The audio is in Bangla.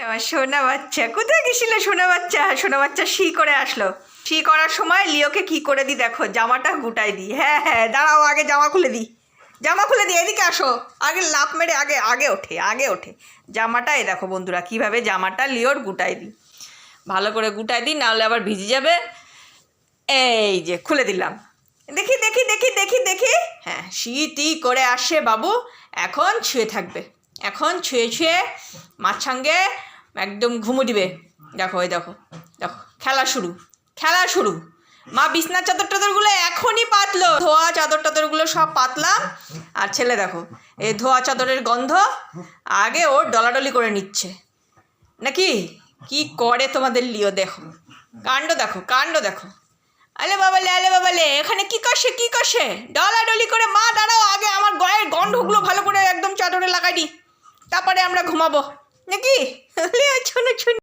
সোনা বাচ্চা। কোথায় গেছিলে সোনা বাচ্চা? সোনা বাচ্চা শি করে আসলো। শি করার সময় লিওকে কি করে দিই দেখো, জামাটা গুটাই দিই হ্যাঁ হ্যাঁ দাঁড়াও আগে জামা খুলে দিই জামা খুলে দিই এদিকে আসো। আগে লাফ মেরে আগে আগে ওঠে আগে ওঠে। জামাটা, এই দেখো বন্ধুরা, কীভাবে জামাটা লিওর গুটাই দিই ভালো করে গুটাই দিই নাহলে আবার ভিজে যাবে। এই যে, খুলে দিলাম। দেখি দেখি দেখি দেখি দেখি। হ্যাঁ শীতই করে আসে বাবু। এখন ছুঁয়ে থাকবে। এখন ছুঁয়ে ছুঁয়ে মার সঙ্গে একদম ঘুমো দিবে। দেখো ওই দেখো দেখো, খেলা শুরু খেলা শুরু। মা বিছনার চাদর টাদরগুলো এখনই পাতলো। ধোয়া চাদর টাদরগুলো সব পাতলাম। আর ছেলে দেখো এই ধোয়া চাদরের গন্ধ আগে ওর ডলাডলি করে নিচ্ছে। নাকি? কি করে তোমাদের লিও, দেখো। কাণ্ড দেখো কাণ্ড দেখো। আলে বাবালে আলে বাবালে, এখানে কি করছে কি করছে ডলাডলি করে, মা দাঁড়াও আগে, আমার গয়ের গন্ধগুলো ভালো করে একদম চাদরে লাগাই দি। তারপরে আমরা ঘুমাবো। নাকি? 哎呀，穷的穷。